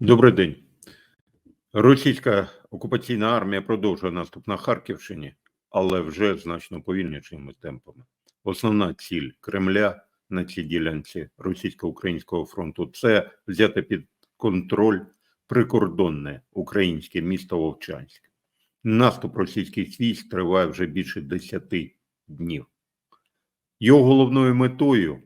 Добрий день. Російська окупаційна армія продовжує наступ на Харківщині, але вже значно повільнішими темпами. Основна ціль Кремля на цій ділянці російсько-українського фронту це взяти під контроль прикордонне українське місто Вовчанськ. Наступ російських військ триває вже більше 10 днів. Його головною метою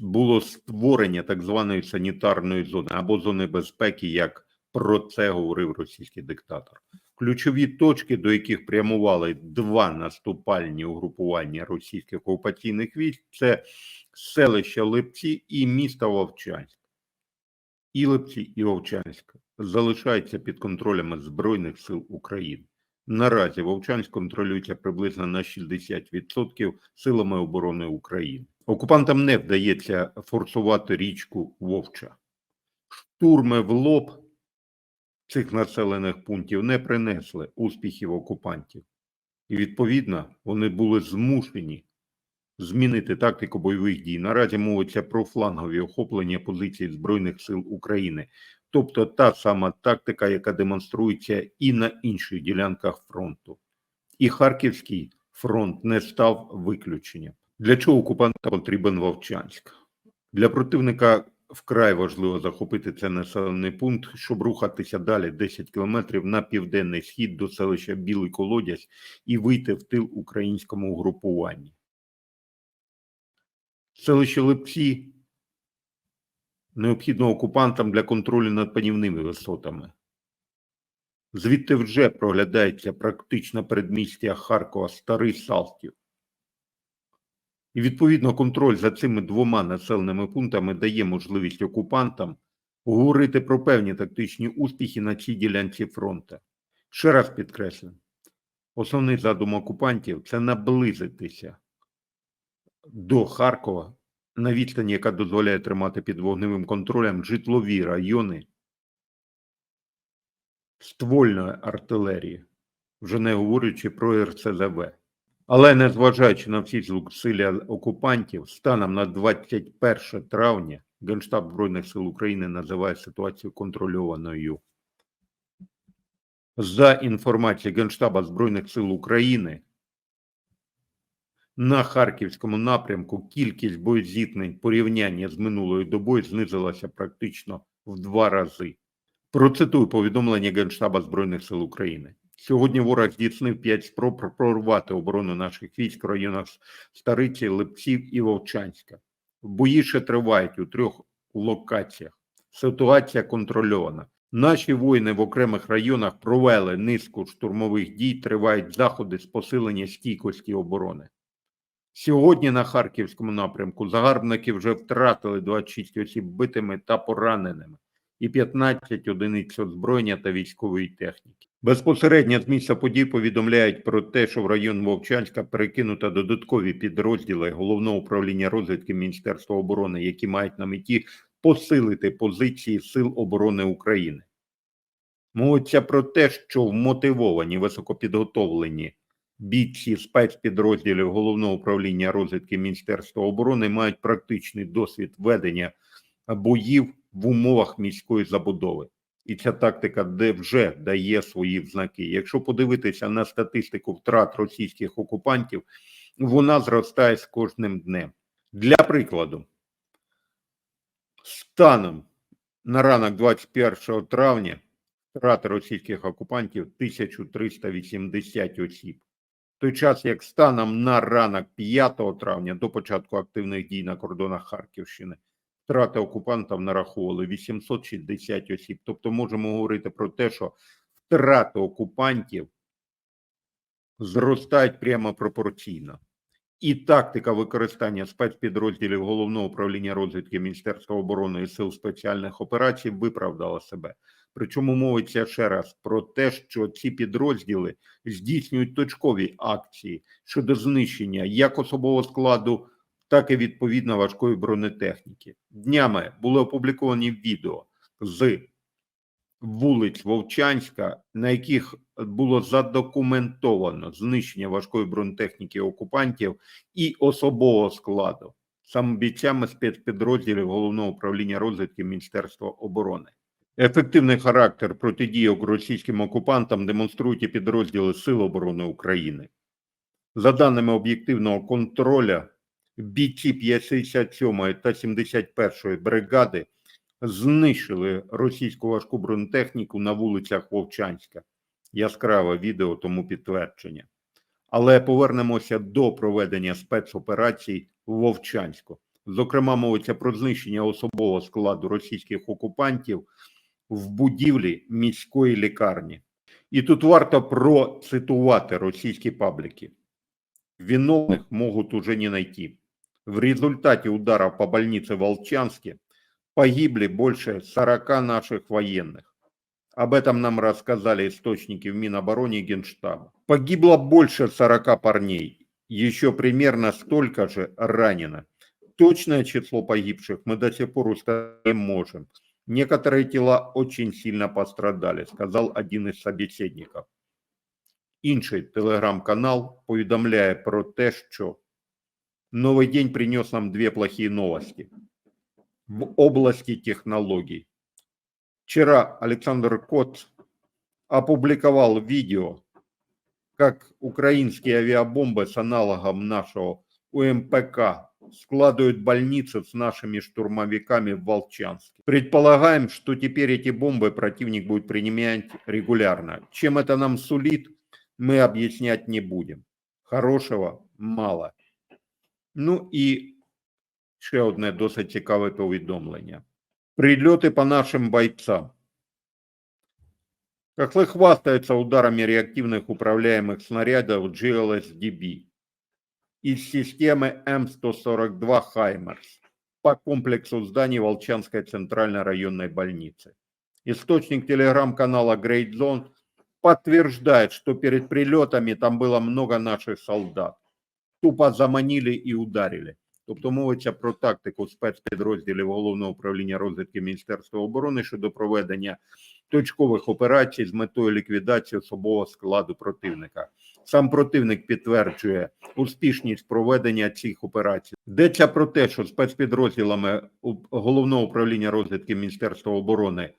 було створення так званої санітарної зони або зони безпеки, як про це говорив російський диктатор. Ключові точки, до яких прямували два наступальні угрупування російських окупаційних військ, це селище Липці і місто Вовчанськ. І Липці, і Вовчанськ залишаються під контролем Збройних сил України. Наразі Вовчанськ контролюється приблизно на 60% силами оборони України. Окупантам не вдається форсувати річку Вовча. Штурми в лоб цих населених пунктів не принесли успіхів окупантів. І, відповідно, вони були змушені змінити тактику бойових дій. Наразі мовиться про флангові охоплення позицій Збройних сил України, тобто та сама тактика, яка демонструється і на інших ділянках фронту. І Харківський фронт не став виключенням. Для чого окупантам потрібен Вовчанськ? Для противника вкрай важливо захопити цей населений пункт, щоб рухатися далі 10 кілометрів на південний схід до селища Білий Колодязь і вийти в тил українському угрупуванні. Селище Липці необхідно окупантам для контролю над панівними висотами. Звідти вже проглядається практично передмістя Харкова Старий Салтів. І відповідно контроль за цими двома населеними пунктами дає можливість окупантам говорити про певні тактичні успіхи на цій ділянці фронту. Ще раз підкреслю, основний задум окупантів це наблизитися до Харкова на відстані, яка дозволяє тримати під вогневим контролем житлові райони ствольної артилерії, вже не говорячи про РСЗВ. Але незважаючи на всі зусилля окупантів, станом на 21 травня Генштаб Збройних сил України називає ситуацію контрольованою. За інформацією Генштаба Збройних сил України, на Харківському напрямку кількість боєзіткнень порівняння з минулою добою знизилася практично в два рази. Процитую повідомлення Генштаба Збройних сил України. Сьогодні ворог здійснив п'ять спроб прорвати оборону наших військ в районах Стариці, Липців і Вовчанська. Бої ще тривають у трьох локаціях. Ситуація контрольована. Наші воїни в окремих районах провели низку штурмових дій, тривають заходи з посилення стійкості оборони. Сьогодні на Харківському напрямку загарбники вже втратили 26 осіб битими та пораненими і 15 одиниць озброєння та військової техніки. Безпосередньо з місця подій повідомляють про те, що в район Вовчанська перекинуто додаткові підрозділи головного управління розвідки Міністерства оборони, які мають на меті посилити позиції Сил оборони України. Мовиться про те, що вмотивовані високопідготовлені бійці спецпідрозділів головного управління розвідки Міністерства оборони мають практичний досвід ведення боїв в умовах міської забудови. І ця тактика де вже дає свої знаки. Якщо подивитися на статистику втрат російських окупантів, вона зростає з кожним днем. Для прикладу, станом на ранок 21 травня втрати російських окупантів 1380 осіб. Той час, як станом на ранок 5 травня до початку активних дій на кордонах Харківщини втрати окупантів нараховували 860 осіб. Тобто, можемо говорити про те, що втрати окупантів зростають прямо пропорційно. І тактика використання спецпідрозділів головного управління розвідки Міністерства оборони і сил спеціальних операцій виправдала себе. Причому мовиться ще раз про те, що ці підрозділи здійснюють точкові акції щодо знищення як особового складу так і відповідно важкої бронетехніки. Днями були опубліковані відео з вулиць Вовчанська, на яких було задокументовано знищення важкої бронетехніки окупантів і особового складу саме бійцями спецпідрозділів головного управління розвідки Міністерства оборони. Ефективний характер протидійок російським окупантам демонструють і підрозділи Сил оборони України. За даними об'єктивного контроля, бійці 57 та 71 бригади знищили російську важку бронетехніку на вулицях Вовчанська. Яскраве відео тому підтвердження. Але повернемося до проведення спецоперацій в Вовчанську. Зокрема, мовиться про знищення особового складу російських окупантів в будівлі міської лікарні. І тут варто процитувати російські паблики. Виновных могут уже не найти. В результате удара по больнице в Волчанске погибли больше 40 наших военных. Об этом нам рассказали источники в Минобороне и Генштаба. Погибло больше 40 парней, еще примерно столько же ранено. Точное число погибших мы до сих пор установить не можем. Некоторые тела очень сильно пострадали, сказал один из собеседников. Інший телеграм-канал повідомляє про те, що новий день принес нам дві плохі новості в области технологий. Вчера Александр Кот опубликовал видео, как украинские авиабомбы с аналогом нашего УМПК складывают больницы с нашими штурмовиками в Волчанске. Предполагаем, что теперь эти бомбы противник будет применять регулярно. Чем это нам сулит, мы объяснять не будем. Хорошего мало. Ну і ще одне досить цікаве повідомлення. Прильоти по нашим бойцам. Хохлы хвастаются ударами реактивных управляемых снарядов GLSDB из системы М142 «Хаймерс» по комплексу зданий Волчанской центральной районной больницы. Источник телеграм-канала Great Zone подтверждает, что перед прилетами там было много наших солдат. Тупо заманили і ударили. Тобто мовиться про тактику спецпідрозділів Головного управління розвідки Міністерства оборони щодо проведення точкових операцій з метою ліквідації особового складу противника. Сам противник підтверджує успішність проведення цих операцій. Йдеться про те, що спецпідрозділами Головного управління розвідки Міністерства оборони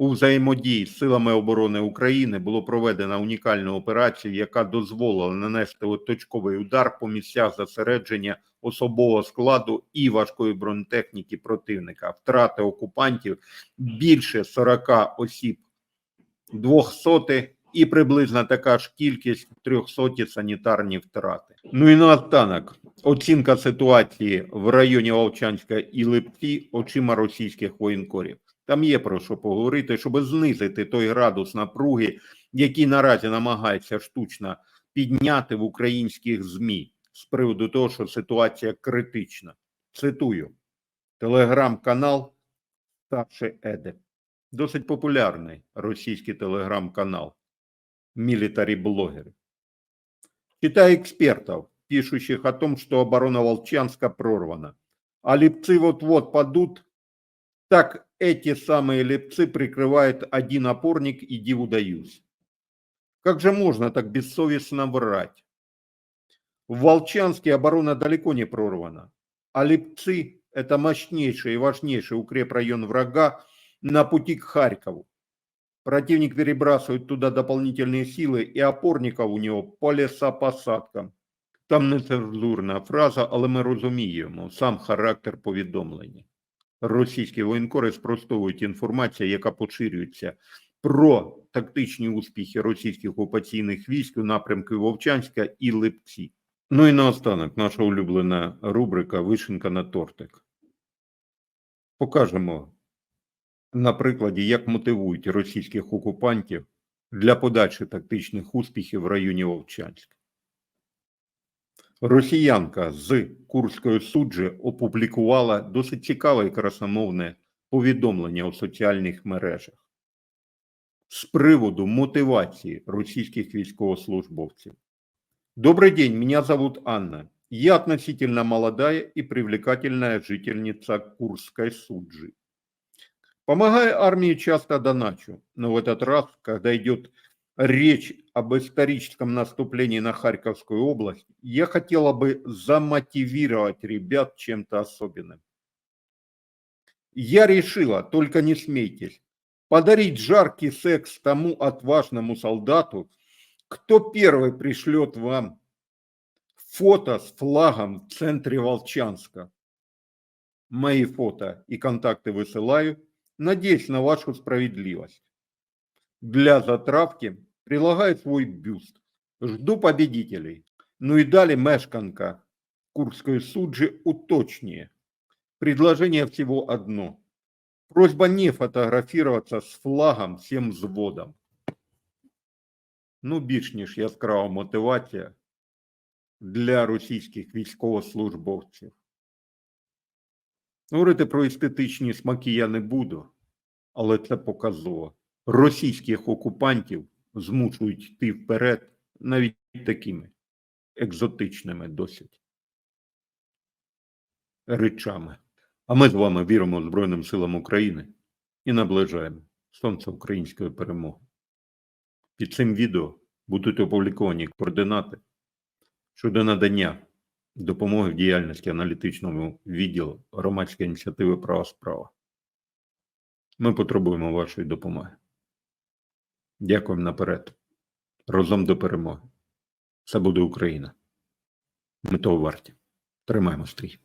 у взаємодії з силами оборони України було проведено унікальну операцію, яка дозволила нанести точковий удар по місцях зосередження особового складу і важкої бронетехніки противника. Втрати окупантів більше 40 осіб, 200 і приблизно така ж кількість 300 санітарні втрати. Ну і наостанок оцінка ситуації в районі Волчанська і Липці очима російських воєнкорів. Там є про що поговорити, щоб знизити той градус напруги, який наразі намагається штучно підняти в українських ЗМІ з приводу того, що ситуація критична. Цитую: телеграм-канал Старший Еде. Досить популярний російський телеграм-канал. Милитари-блогеры. Читаю экспертов, пишущих о том, что оборона Волчанска прорвана. А липцы вот-вот падут, так эти самые липцы прикрывают один опорник и диву даюсь. Как же можно так бессовестно врать? В Волчанске оборона далеко не прорвана, а Липцы – это мощнейший и важнейший укрепрайон врага на пути к Харькову. Противник перебрасывает туда дополнительные силы, и опорников у него по лесопосадкам. Там нецензурна фраза, але ми розуміємо сам характер повідомлення. Російські воєнкори спростовують інформацію, яка поширюється про тактичні успіхи російських окупаційних військ у напрямку Вовчанська і Липці. Ну і наостанок наша улюблена рубрика Вишенка на тортик. Покажемо на прикладі, як мотивують російських окупантів для подачі тактичних успіхів в районі Вовчанська. Росіянка з Курської суджі опублікувала досить цікаве і красномовне повідомлення у соціальних мережах з приводу мотивації російських військовослужбовців. Добрый день, меня зовут Анна. Я относительно молодая и привлекательная жительница Курской суджи. Помогая армии часто доначу, но в этот раз, когда идет речь об историческом наступлении на Харьковскую область, я хотела бы замотивировать ребят чем-то особенным. Я решила, только не смейтесь, подарить жаркий секс тому отважному солдату, кто первый пришлет вам фото с флагом в центре Волчанска. Мои фото и контакты высылаю, надеюсь на вашу справедливость. Для затравки прилагаю свой бюст. Жду победителей. Ну и дали мешканка Курской суджи уточнее. Предложение всего одно. Просьба не фотографироваться с флагом всем взводом. Ну, більш ніж яскрава мотивація для російських військовослужбовців. Говорити про естетичні смаки я не буду, але це показово. Російських окупантів змушують йти вперед навіть такими екзотичними досить речами. А ми з вами віримо Збройним силам України і наближаємо сонце української перемоги. Під цим відео будуть опубліковані координати щодо надання допомоги в діяльності аналітичному відділу громадської ініціативи Права справа. Ми потребуємо вашої допомоги. Дякуємо наперед. Разом до перемоги. Це буде Україна. Ми того варті. Тримаємо стрій.